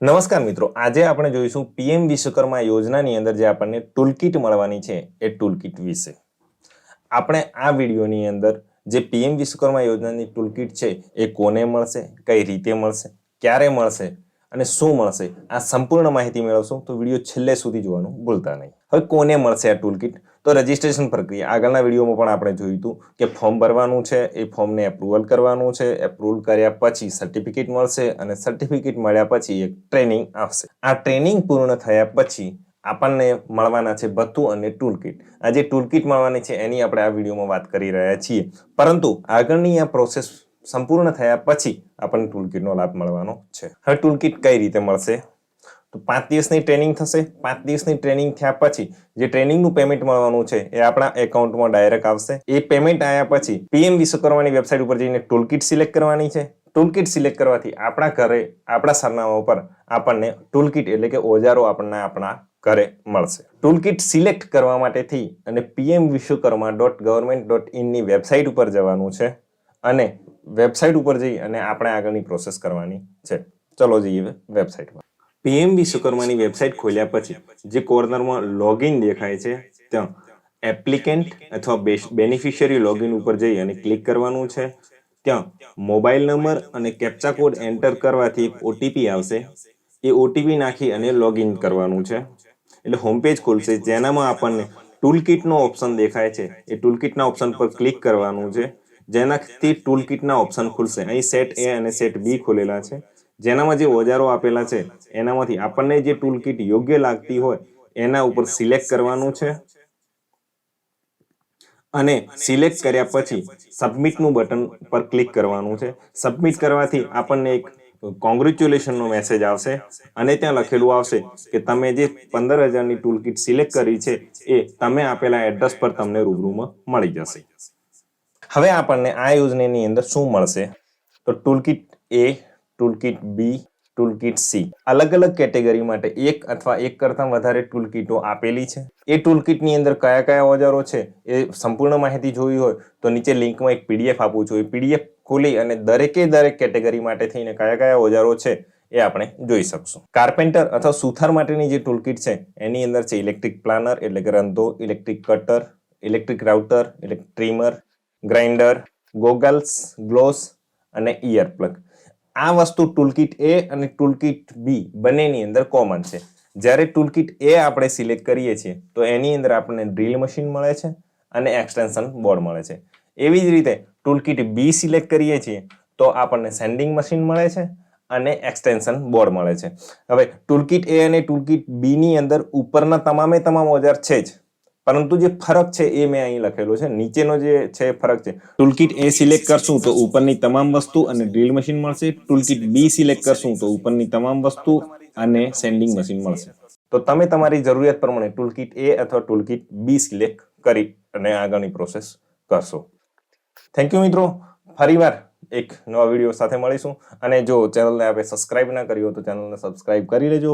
નમસ્કાર મિત્રો, આજે આપણે જોઈશું પીએમ વિશ્વકર્મા યોજનાની અંદર જે આપણને ટૂલકીટ મળવાની છે એ ટૂલકીટ વિશે. આપણે આ વિડીયોની અંદર જે પીએમ વિશ્વકર્મા યોજનાની ટૂલકીટ છે એ કોને મળશે, કઈ રીતે મળશે, ક્યારે મળશે અને શું મળશે? આ સંપૂર્ણ માહિતી મેળવશો તો વીડિયો છેલ્લે સુધી જોવાનું ભૂલતા નહીં. હવે કોને મળશે આ ટૂલકીટ તો રજિસ્ટ્રેશન પ્રક્રિયા. આગળના વિડીયોમાં પણ આપણે જોયું હતું કે ફોર્મ ભરવાનું છે, એ ફોર્મને એપ્રુવલ કરવાનું છે. એપ્રુવલ કર્યા પછી સર્ટિફિકેટ મળશે અને સર્ટિફિકેટ મળ્યા પછી એક ટ્રેનિંગ આવશે. આ ટ્રેનિંગ પૂર્ણ થયા પછી આપણને મળવાના છે ભથ્થું અને ટૂલકીટ આ જે ટૂલકીટ મળવાની છે એની આપણે આ વિડીયોમાં વાત કરી રહ્યા છીએ. પરંતુ આગળની આ પ્રોસેસ સંપૂર્ણ થયા પછી આપણને ટૂલકીટનો લાભ મળવાનો છે. હવે ટૂલકીટ કઈ રીતે મળશે? તો પાંચ દિવસની ટ્રેનિંગ થશે. પાંચ દિવસની ટ્રેનિંગ થયા પછી જે ટ્રેનિંગનું પેમેન્ટ મળવાનું છે એ આપણા એકાઉન્ટમાં ડાયરેક્ટ આવશે. એ પેમેન્ટ આવ્યા પછી પીએમ વિશ્વકર્માની વેબસાઇટ ઉપર જઈને ટૂલકીટ સિલેક્ટ કરવાની છે. ટૂલકીટ સિલેક્ટ કરવાથી આપણા ઘરે, આપણા સરનામા ઉપર આપણને ટૂલકીટ એટલે કે ઓજારો આપણને આપણા ઘરે મળશે. ટૂલકીટ સિલેક્ટ કરવા માટેથી અને PM Vishwakarma dot government dot ઇનની website ઉપર જવાનું છે. અને વેબસાઇટ ઉપર જઈ અને આપણે આગળની પ્રોસેસ કરવાની છે. ચલો જઈએ વેબસાઇટમાં. પીએમ વિશ્વકર્માની વેબસાઇટ ખોલ્યા પછી, જે કોર્નરમાં લોગિન દેખાય છે, ત્યાં એપ્લિકેન્ટ અથવા બેનિફિશિયરી લોગિન ઉપર જઈ અને ક્લિક કરવાનું છે. ત્યાં મોબાઈલ નંબર અને કેપ્ચા કોડ એન્ટર કરવાથી ઓટીપી આવશે. એ ઓટીપી નાખી અને લોગિન કરવાનું છે. એટલે હોમપેજ ખોલશે. જેનામાં આપણને ટૂલ કિટનો ઓપ્શન દેખાય છે. એ ટૂલ કિટના ઓપ્શન પર ક્લિક કરવાનું છે. જેનાથી ટૂલ કિટના ઓપ્શન ખુલશે. અહીં સેટ એ અને સેટ બી ખોલેલા છે. જેનામાં જે ઓજારો આપેલા છે, એનામાંથી આપણને જે ટૂલ કિટ યોગ્ય લાગતી હોય, એના ઉપર સિલેક્ટ કરવાનું છે. અને સિલેક્ટ કર્યા પછી સબમિટનું બટન પર ક્લિક કરવાનું છે. સબમિટ કરવાથી આપણને એક કોંગ્રેચ્યુલેશનનો મેસેજ આવશે અને ત્યાં લખેલું આવશે કે તમે જે પંદર હજારની ટૂલ કિટ સિલેક્ટ કરી છે, એ તમે આપેલા એડ્રેસ પર તમને રૂબરૂમાં મળી જશે. હવે આપણને આ યોજનાની અંદર શું મળશે? તો toolkit A toolkit B toolkit C અલગ અલગ કેટેગરી માટે એક અથવા એક કરતાં વધારે ટૂલકીટો આપેલી છે. એ ટૂલકીટની અંદર કયા કયા ઓજારો છે એ સંપૂર્ણ માહિતી જોવી હોય તો નીચે લિંકમાં એક પીડીએફ આપું છું. એ પીડીએફ ખોલી અને દરેકે દરેક કેટેગરી માટે થઈને કયા કયા ઓજારો છે એ આપણે જોઈ શકશું. કાર્પેન્ટર અથવા સુથાર માટેની જે ટૂલકીટ છે, એની અંદર છે ઇલેક્ટ્રિક પ્લાનર, એટલે કે રંધો, electric cutter, electric router, electric trimmer grinder, goggles, gloves અને ઇયર પ્લગ. આ વસ્તુ ટૂલકીટ એ અને ટૂલકીટ બી બંનેની અંદર કોમન છે. જ્યારે ટૂલકીટ એ આપણે સિલેક્ટ કરીએ છીએ, તો એની અંદર આપણને ડ્રીલ મશીન મળે છે અને એક્સટેન્શન બોર્ડ મળે છે. એવી જ રીતે ટૂલકીટ બી સિલેક્ટ કરીએ છીએ, તો આપણને સેન્ડિંગ મશીન મળે છે અને એક્સટેન્શન બોર્ડ મળે છે. હવે ટૂલકીટ એ અને ટૂલકીટ બીની અંદર ઉપરના તમામે તમામ ઓજાર છે જ. પરંતુ જે ફરક છે એ મેં અહીં લખેલો છે. નીચેનો જે છે ફરક છે. ટૂલકીટ એ સિલેક્ટ કરશું તો ઉપરની તમામ વસ્તુ અને ડ્રીલ મશીન મળશે. ટૂલકીટ બી સિલેક્ટ કરશું તો ઉપરની તમામ વસ્તુ અને સેન્ડિંગ મશીન મળશે. તો તમે તમારી જરૂરિયાત પ્રમાણે ટૂલકીટ એ અથવા ટૂલકીટ બી સિલેક્ટ કરી અને આગળની પ્રોસેસ કરશો. થેન્ક યુ મિત્રો. ફરીવાર એક નવા વીડિયો સાથે મળીશું. અને જો ચેનલને આપણે સબસ્ક્રાઇબ ના કરી હોય તો ચેનલને સબસ્ક્રાઇબ કરી લેજો.